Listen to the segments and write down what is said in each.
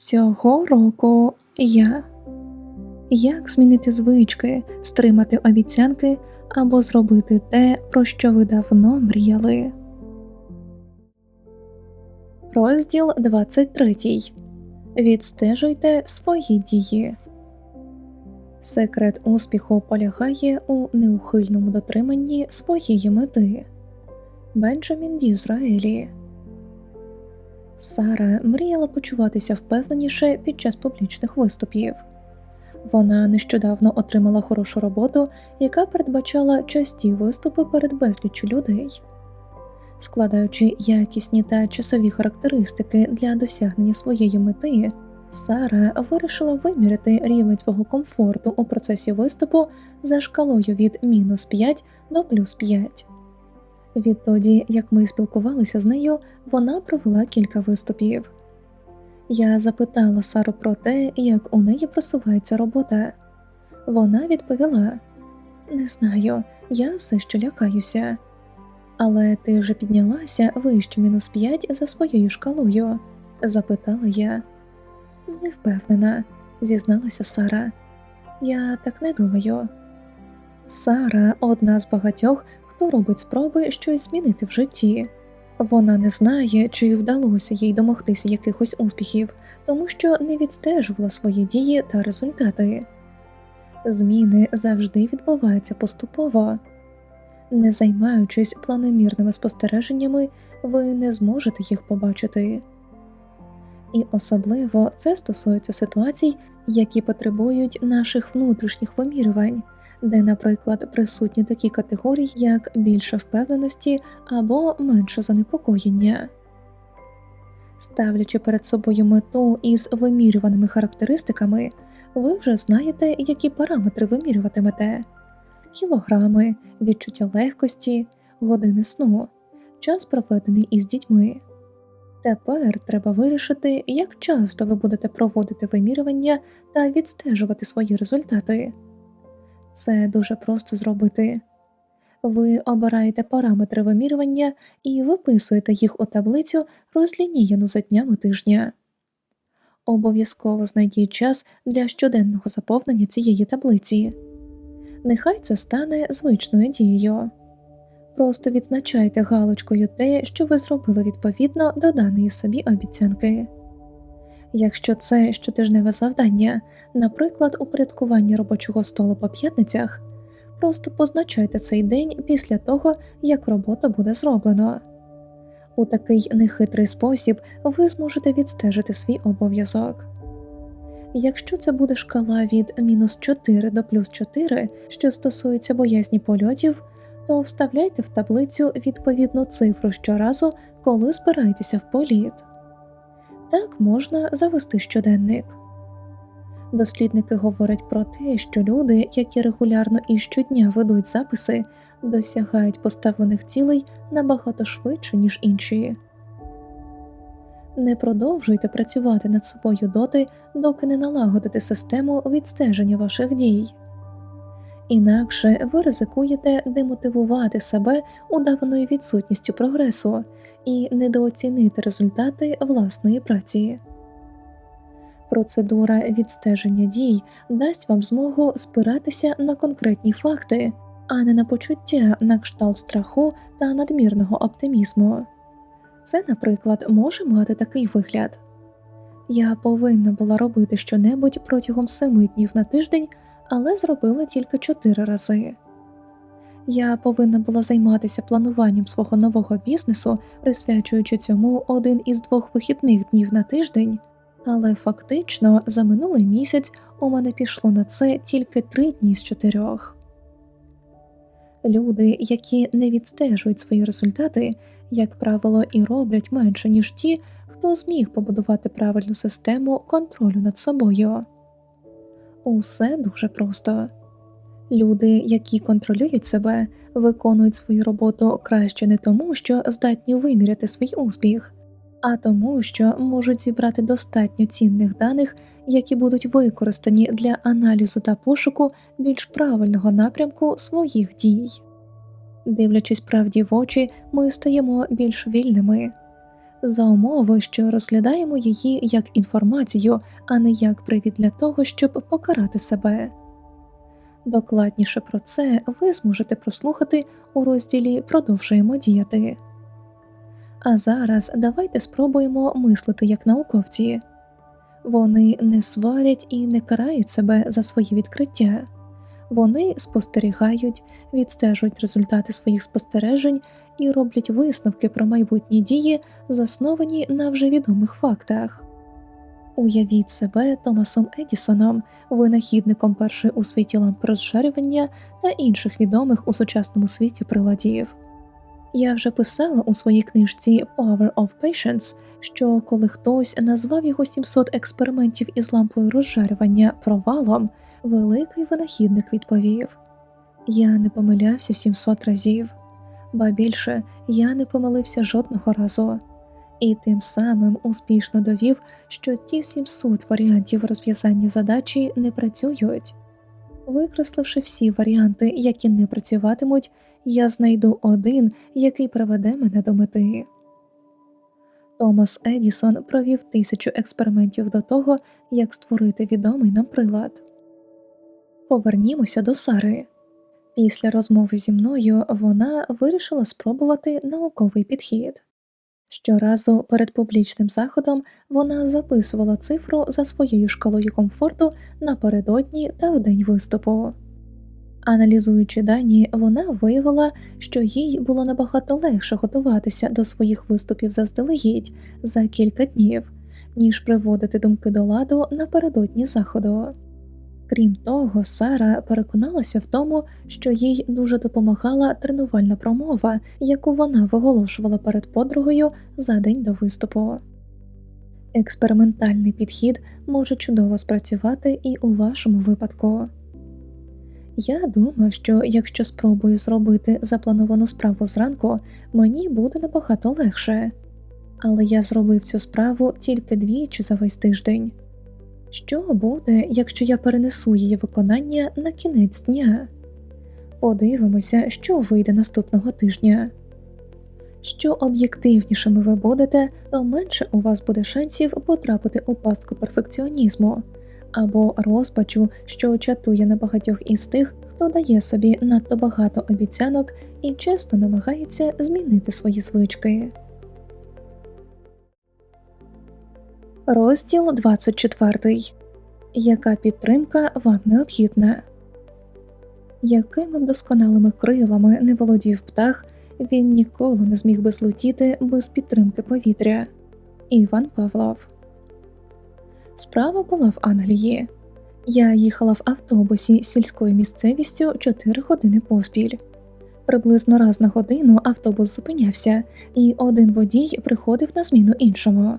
Цього року я. Як змінити звички, стримати обіцянки або зробити те, про що ви давно мріяли. Розділ 23. Відстежуйте свої дії. Секрет успіху полягає у неухильному дотриманні своєї мети. Бенджамін Дізраелі Сара мріяла почуватися впевненіше під час публічних виступів. Вона нещодавно отримала хорошу роботу, яка передбачала часті виступи перед безліччю людей. Складаючи якісні та часові характеристики для досягнення своєї мети, Сара вирішила виміряти рівень свого комфорту у процесі виступу за шкалою від мінус 5 до плюс 5. Відтоді, як ми спілкувалися з нею, вона провела кілька виступів. Я запитала Сару про те, як у неї просувається робота. Вона відповіла: Не знаю, я все ще лякаюся. Але ти вже піднялася вище мінус 5 за своєю шкалою? запитала я. Не впевнена, зізналася Сара. Я так не думаю. Сара одна з багатьох, хто робить спроби щось змінити в житті. Вона не знає, чи вдалося їй домогтися якихось успіхів, тому що не відстежувала свої дії та результати. Зміни завжди відбуваються поступово. Не займаючись планомірними спостереженнями, ви не зможете їх побачити. І особливо це стосується ситуацій, які потребують наших внутрішніх вимірювань, де, наприклад, присутні такі категорії, як більше впевненості або менше занепокоєння. Ставлячи перед собою мету із вимірюваними характеристиками, ви вже знаєте, які параметри вимірюватимете кілограми, відчуття легкості, години сну, час проведений із дітьми. Тепер треба вирішити, як часто ви будете проводити вимірювання та відстежувати свої результати. Це дуже просто зробити. Ви обираєте параметри вимірювання і виписуєте їх у таблицю, розлінійну за днями тижня. Обов'язково знайдіть час для щоденного заповнення цієї таблиці. Нехай це стане звичною дією. Просто відзначайте галочкою те, що ви зробили відповідно до даної собі обіцянки. Якщо це щотижневе завдання, наприклад, упорядкування робочого столу по п'ятницях, просто позначайте цей день після того, як робота буде зроблено. У такий нехитрий спосіб ви зможете відстежити свій обов'язок. Якщо це буде шкала від мінус 4 до плюс 4, що стосується боязні польотів, то вставляйте в таблицю відповідну цифру щоразу, коли збираєтеся в політ. Так можна завести щоденник. Дослідники говорять про те, що люди, які регулярно і щодня ведуть записи, досягають поставлених цілей набагато швидше, ніж інші. Не продовжуйте працювати над собою доти, доки не налагодите систему відстеження ваших дій. Інакше ви ризикуєте демотивувати себе удаваною відсутністю прогресу і недооцінити результати власної праці. Процедура відстеження дій дасть вам змогу спиратися на конкретні факти, а не на почуття на кшталт страху та надмірного оптимізму. Це, наприклад, може мати такий вигляд я повинна була робити щонебудь протягом семи днів на тиждень, але зробила тільки чотири рази. Я повинна була займатися плануванням свого нового бізнесу, присвячуючи цьому один із двох вихідних днів на тиждень, але фактично за минулий місяць у мене пішло на це тільки три дні з чотирьох. Люди, які не відстежують свої результати, як правило, і роблять менше, ніж ті, хто зміг побудувати правильну систему контролю над собою. Усе дуже просто. Люди, які контролюють себе, виконують свою роботу краще не тому, що здатні виміряти свій успіх, а тому, що можуть зібрати достатньо цінних даних, які будуть використані для аналізу та пошуку більш правильного напрямку своїх дій. Дивлячись правді в очі, ми стаємо більш вільними. за умови, що розглядаємо її як інформацію, а не як привід для того, щоб покарати себе. Докладніше про це ви зможете прослухати у розділі Продовжуємо діяти. А зараз давайте спробуємо мислити як науковці. Вони не сварять і не карають себе за свої відкриття, вони спостерігають, відстежують результати своїх спостережень і роблять висновки про майбутні дії, засновані на вже відомих фактах. Уявіть себе Томасом Едісоном, винахідником першої у світі ламп розширювання та інших відомих у сучасному світі приладів. Я вже писала у своїй книжці Power of Patience, що коли хтось назвав його 700 експериментів із лампою розжарювання провалом, великий винахідник відповів: Я не помилявся 700 разів, ба більше я не помилився жодного разу, і тим самим успішно довів, що ті 700 варіантів розв'язання задачі не працюють. Викресливши всі варіанти, які не працюватимуть, я знайду один, який приведе мене до мети. Томас Едісон провів тисячу експериментів до того, як створити відомий нам прилад. Повернімося до Сари. Після розмови зі мною вона вирішила спробувати науковий підхід. Щоразу перед публічним заходом вона записувала цифру за своєю шкалою комфорту напередодні та в день виступу. Аналізуючи дані, вона виявила, що їй було набагато легше готуватися до своїх виступів заздалегідь за кілька днів, ніж приводити думки до ладу напередодні заходу. Крім того, Сара переконалася в тому, що їй дуже допомагала тренувальна промова, яку вона виголошувала перед подругою за день до виступу. Експериментальний підхід може чудово спрацювати і у вашому випадку. Я думав, що якщо спробую зробити заплановану справу зранку, мені буде набагато легше, але я зробив цю справу тільки двічі за весь тиждень. Що буде, якщо я перенесу її виконання на кінець дня? Подивимося, що вийде наступного тижня. Що об'єктивнішими ви будете, то менше у вас буде шансів потрапити у пастку перфекціонізму або розпачу, що чатує на багатьох із тих, хто дає собі надто багато обіцянок і часто намагається змінити свої звички. Розділ 24. Яка підтримка вам необхідна? Якими б досконалими крилами не володів птах, він ніколи не зміг би злетіти без підтримки повітря. Іван Павлов. Справа була в Англії. Я їхала в автобусі сільською місцевістю 4 години поспіль. Приблизно раз на годину автобус зупинявся, і один водій приходив на зміну іншому.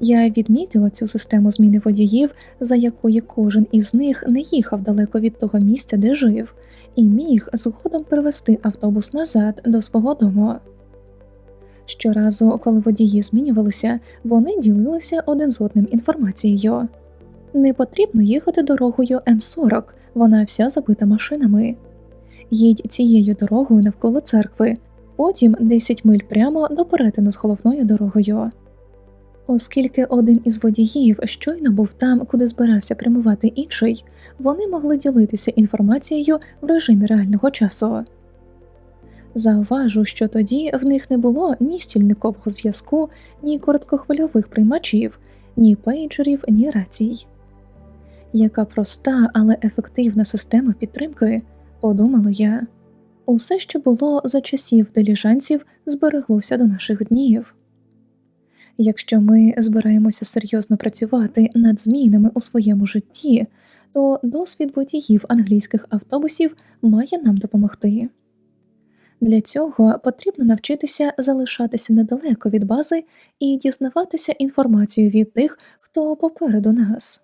Я відмітила цю систему зміни водіїв, за якої кожен із них не їхав далеко від того місця, де жив, і міг згодом перевести автобус назад до свого дому. Щоразу, коли водії змінювалися, вони ділилися один з одним інформацією. Не потрібно їхати дорогою М40, вона вся забита машинами. Їдь цією дорогою навколо церкви, потім 10 миль прямо до перетину з головною дорогою. Оскільки один із водіїв щойно був там, куди збирався прямувати інший, вони могли ділитися інформацією в режимі реального часу. Зауважу, що тоді в них не було ні стільникового зв'язку, ні короткохвильових приймачів, ні пейджерів, ні рацій. Яка проста, але ефективна система підтримки, подумала я, усе, що було за часів диліжанців, збереглося до наших днів. Якщо ми збираємося серйозно працювати над змінами у своєму житті, то досвід водіїв англійських автобусів має нам допомогти. Для цього потрібно навчитися залишатися недалеко від бази і дізнаватися інформацію від тих, хто попереду нас.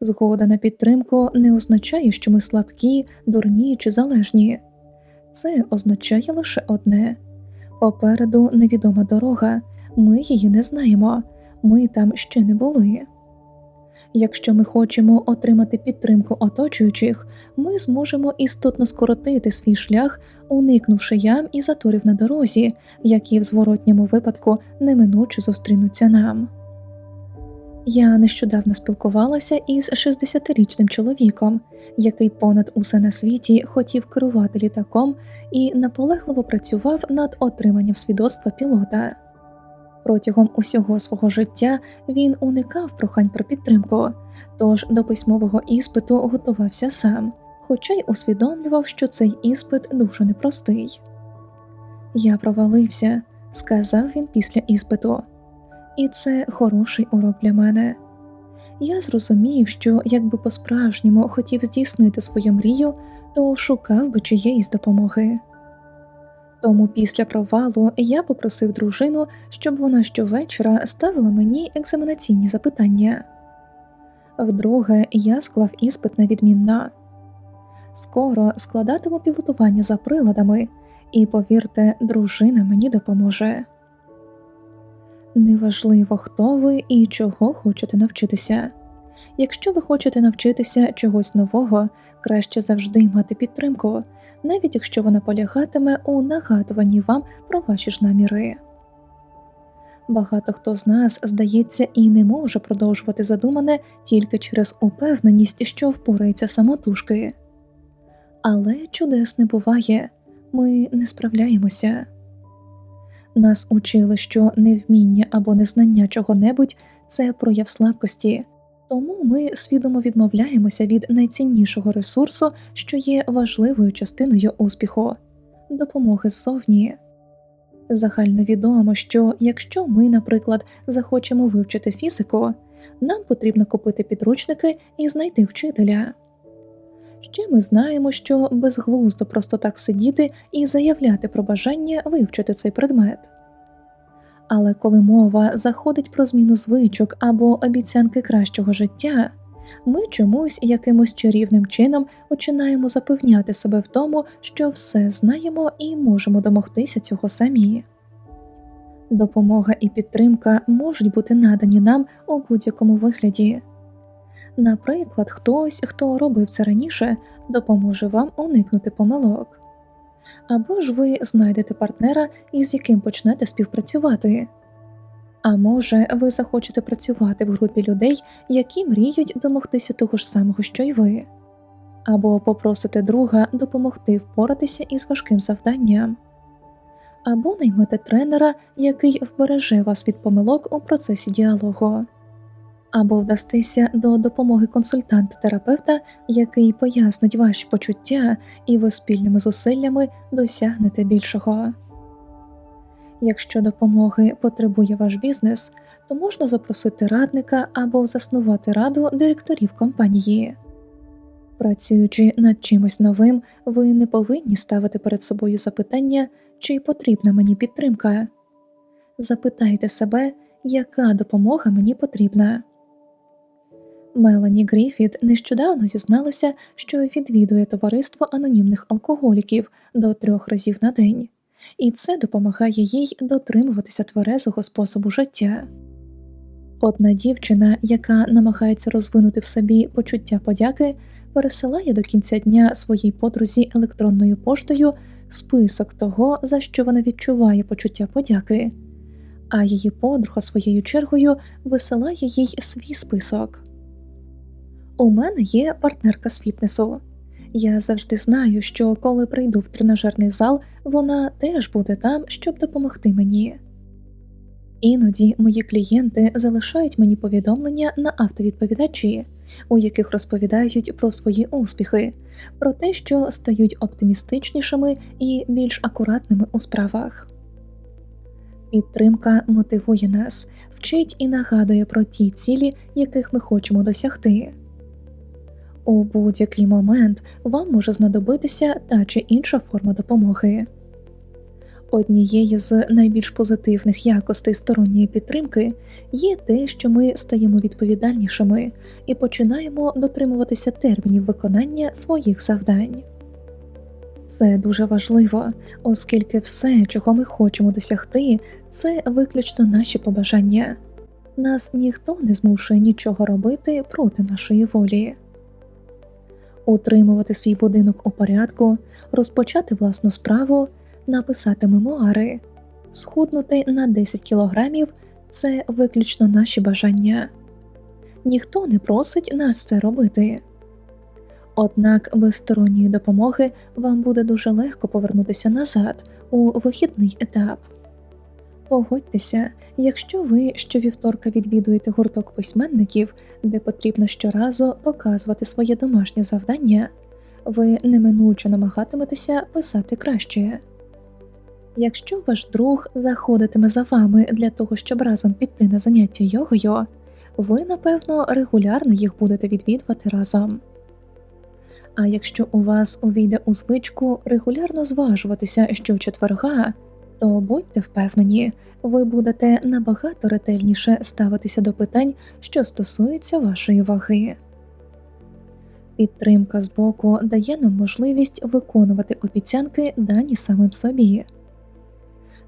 Згода на підтримку не означає, що ми слабкі, дурні чи залежні, це означає лише одне попереду невідома дорога, ми її не знаємо, ми там ще не були. Якщо ми хочемо отримати підтримку оточуючих, ми зможемо істотно скоротити свій шлях, уникнувши ям і заторів на дорозі, які в зворотньому випадку неминуче зустрінуться нам. Я нещодавно спілкувалася із 60-річним чоловіком, який понад усе на світі хотів керувати літаком і наполегливо працював над отриманням свідоцтва пілота. Протягом усього свого життя він уникав прохань про підтримку, тож до письмового іспиту готувався сам, хоча й усвідомлював, що цей іспит дуже непростий. Я провалився, сказав він після іспиту, і це хороший урок для мене. Я зрозумів, що якби по-справжньому хотів здійснити свою мрію, то шукав би чиєїсь допомоги. Тому після провалу я попросив дружину, щоб вона щовечора ставила мені екзаменаційні запитання. Вдруге, я склав іспит на відмінна. Скоро складатиму пілотування за приладами, і повірте, дружина мені допоможе. Неважливо, хто ви і чого хочете навчитися. Якщо ви хочете навчитися чогось нового, краще завжди мати підтримку, навіть якщо вона полягатиме у нагадуванні вам про ваші ж наміри. Багато хто з нас, здається, і не може продовжувати задумане тільки через упевненість, що впорається самотужки. Але чудес не буває, ми не справляємося. Нас учили, що невміння або незнання чого-небудь це прояв слабкості, тому ми свідомо відмовляємося від найціннішого ресурсу, що є важливою частиною успіху допомоги ззовні. Загально відомо, що якщо ми, наприклад, захочемо вивчити фізику, нам потрібно купити підручники і знайти вчителя. Ще ми знаємо, що безглуздо просто так сидіти і заявляти про бажання вивчити цей предмет. Але коли мова заходить про зміну звичок або обіцянки кращого життя, ми чомусь якимось чарівним чином починаємо запевняти себе в тому, що все знаємо і можемо домогтися цього самі. Допомога і підтримка можуть бути надані нам у будь-якому вигляді. Наприклад, хтось, хто робив це раніше, допоможе вам уникнути помилок або ж ви знайдете партнера, із яким почнете співпрацювати. А може, ви захочете працювати в групі людей, які мріють домогтися того ж самого, що й ви, або попросите друга допомогти впоратися із важким завданням, або наймете тренера, який вбереже вас від помилок у процесі діалогу або вдастися до допомоги консультанта-терапевта, який пояснить ваші почуття, і ви спільними зусиллями досягнете більшого. Якщо допомоги потребує ваш бізнес, то можна запросити радника або заснувати раду директорів компанії. Працюючи над чимось новим, ви не повинні ставити перед собою запитання, чи потрібна мені підтримка. Запитайте себе, яка допомога мені потрібна. Мелані Гріфіт нещодавно зізналася, що відвідує товариство анонімних алкоголіків до трьох разів на день, і це допомагає їй дотримуватися тверезого способу життя. Одна дівчина, яка намагається розвинути в собі почуття подяки, пересилає до кінця дня своїй подрузі електронною поштою список того, за що вона відчуває почуття подяки, а її подруга своєю чергою висилає їй свій список. У мене є партнерка з фітнесу. Я завжди знаю, що коли прийду в тренажерний зал, вона теж буде там, щоб допомогти мені. Іноді мої клієнти залишають мені повідомлення на автовідповідачі, у яких розповідають про свої успіхи, про те, що стають оптимістичнішими і більш акуратними у справах. Підтримка мотивує нас, вчить і нагадує про ті цілі, яких ми хочемо досягти. У будь-який момент вам може знадобитися та чи інша форма допомоги. Однією з найбільш позитивних якостей сторонньої підтримки є те, що ми стаємо відповідальнішими і починаємо дотримуватися термінів виконання своїх завдань. Це дуже важливо, оскільки все, чого ми хочемо досягти, це виключно наші побажання. Нас ніхто не змушує нічого робити проти нашої волі. Утримувати свій будинок у порядку, розпочати власну справу, написати мемуари, схуднути на 10 кілограмів це виключно наші бажання. Ніхто не просить нас це робити. Однак без сторонньої допомоги вам буде дуже легко повернутися назад у вихідний етап. Погодьтеся, якщо ви щовівторка відвідуєте гурток письменників, де потрібно щоразу показувати своє домашнє завдання, ви неминуче намагатиметеся писати краще. Якщо ваш друг заходитиме за вами для того, щоб разом піти на заняття йогою, ви напевно регулярно їх будете відвідувати разом. А якщо у вас увійде у звичку регулярно зважуватися щочетверга, то будьте впевнені, ви будете набагато ретельніше ставитися до питань, що стосуються вашої ваги. Підтримка з боку дає нам можливість виконувати обіцянки дані самим собі.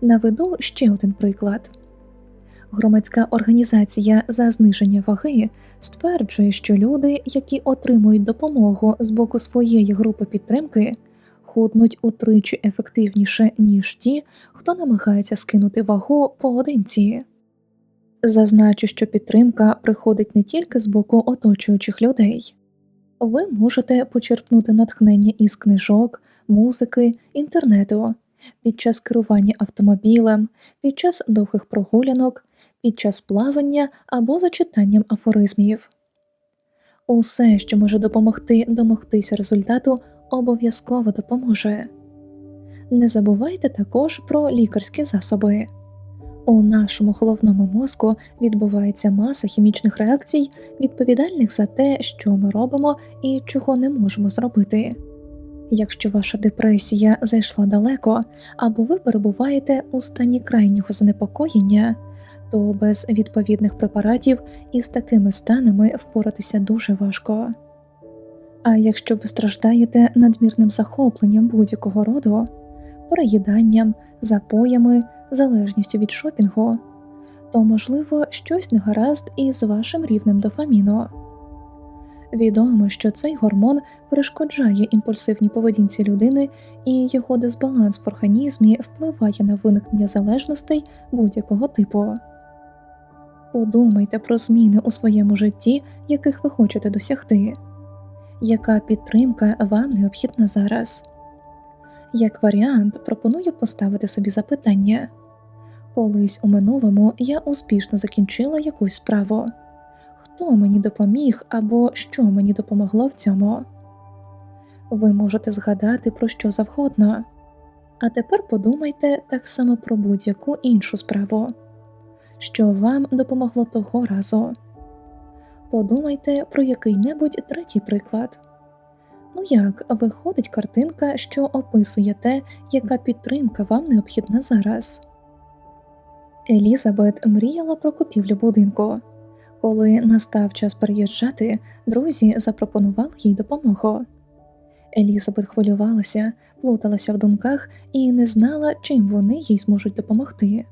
Наведу ще один приклад. Громадська організація за зниження ваги стверджує, що люди, які отримують допомогу з боку своєї групи підтримки, худнуть утричі ефективніше, ніж ті, хто намагається скинути вагу поодинці. Зазначу, що підтримка приходить не тільки з боку оточуючих людей, ви можете почерпнути натхнення із книжок, музики, інтернету під час керування автомобілем, під час довгих прогулянок, під час плавання або за читанням афоризмів. Усе, що може допомогти домогтися результату, обов'язково допоможе. Не забувайте також про лікарські засоби. У нашому головному мозку відбувається маса хімічних реакцій, відповідальних за те, що ми робимо і чого не можемо зробити. Якщо ваша депресія зайшла далеко, або ви перебуваєте у стані крайнього занепокоєння, то без відповідних препаратів із такими станами впоратися дуже важко. А якщо ви страждаєте надмірним захопленням будь-якого роду, переїданням, запоями, залежністю від шопінгу, то можливо щось не гаразд із вашим рівнем дофаміну. Відомо, що цей гормон перешкоджає імпульсивній поведінці людини, і його дисбаланс в організмі впливає на виникнення залежностей будь-якого типу. Подумайте про зміни у своєму житті, яких ви хочете досягти, яка підтримка вам необхідна зараз. Як варіант, пропоную поставити собі запитання колись у минулому я успішно закінчила якусь справу хто мені допоміг або що мені допомогло в цьому. Ви можете згадати про що завгодно, а тепер подумайте так само про будь-яку іншу справу, що вам допомогло того разу. Подумайте про який-небудь третій приклад. Ну як виходить картинка, що описує те, яка підтримка вам необхідна зараз. Елізабет мріяла про купівлю будинку. Коли настав час переїжджати, друзі запропонували їй допомогу. Елізабет хвилювалася, плуталася в думках і не знала, чим вони їй зможуть допомогти,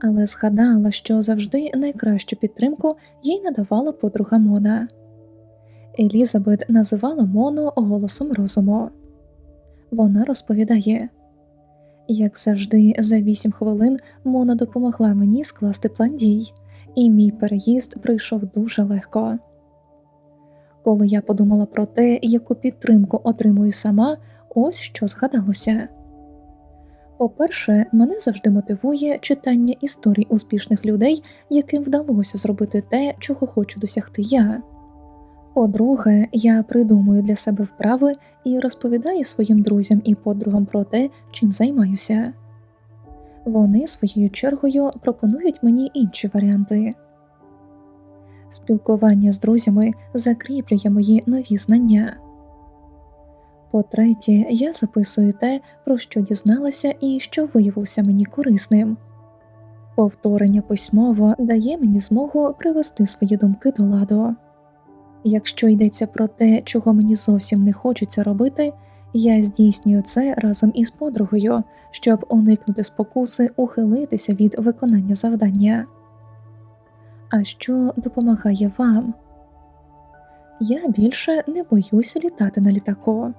але згадала, що завжди найкращу підтримку їй надавала подруга Мона. Елізабет називала Мону голосом розуму. Вона розповідає як завжди, за вісім хвилин Мона допомогла мені скласти план дій і мій переїзд прийшов дуже легко. Коли я подумала про те, яку підтримку отримую сама, ось що згадалося. По-перше, мене завжди мотивує читання історій успішних людей, яким вдалося зробити те, чого хочу досягти я. По-друге, я придумую для себе вправи і розповідаю своїм друзям і подругам про те, чим займаюся. Вони своєю чергою пропонують мені інші варіанти. Спілкування з друзями закріплює мої нові знання. По третє, я записую те, про що дізналася і що виявилося мені корисним. Повторення письмово дає мені змогу привести свої думки до ладу. Якщо йдеться про те, чого мені зовсім не хочеться робити, я здійснюю це разом із подругою, щоб уникнути спокуси ухилитися від виконання завдання. а що допомагає вам. Я більше не боюся літати на літаку.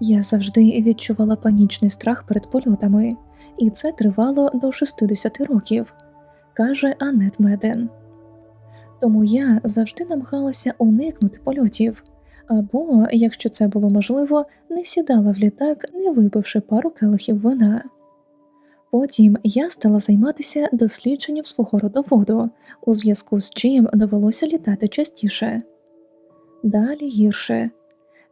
Я завжди відчувала панічний страх перед польотами, і це тривало до 60 років, каже Анет Меден. Тому я завжди намагалася уникнути польотів, або, якщо це було можливо, не сідала в літак, не випивши пару келихів вина. Потім я стала займатися дослідженням свого родоводу, у зв'язку з чим довелося літати частіше. Далі гірше.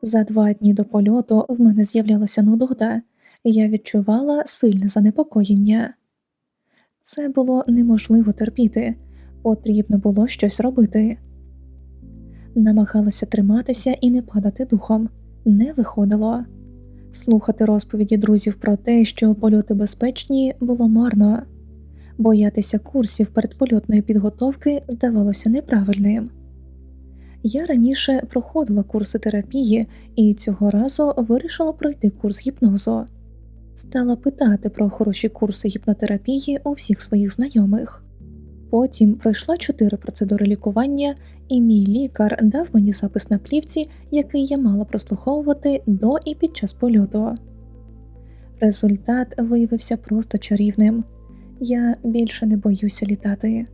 За два дні до польоту в мене з'являлася нудота, я відчувала сильне занепокоєння. Це було неможливо терпіти, потрібно було щось робити. Намагалася триматися і не падати духом, не виходило. Слухати розповіді друзів про те, що польоти безпечні, було марно, боятися курсів передпольотної підготовки здавалося неправильним. Я раніше проходила курси терапії і цього разу вирішила пройти курс гіпнозу. Стала питати про хороші курси гіпнотерапії у всіх своїх знайомих. Потім пройшла чотири процедури лікування, і мій лікар дав мені запис на плівці, який я мала прослуховувати до і під час польоту. Результат виявився просто чарівним. Я більше не боюся літати.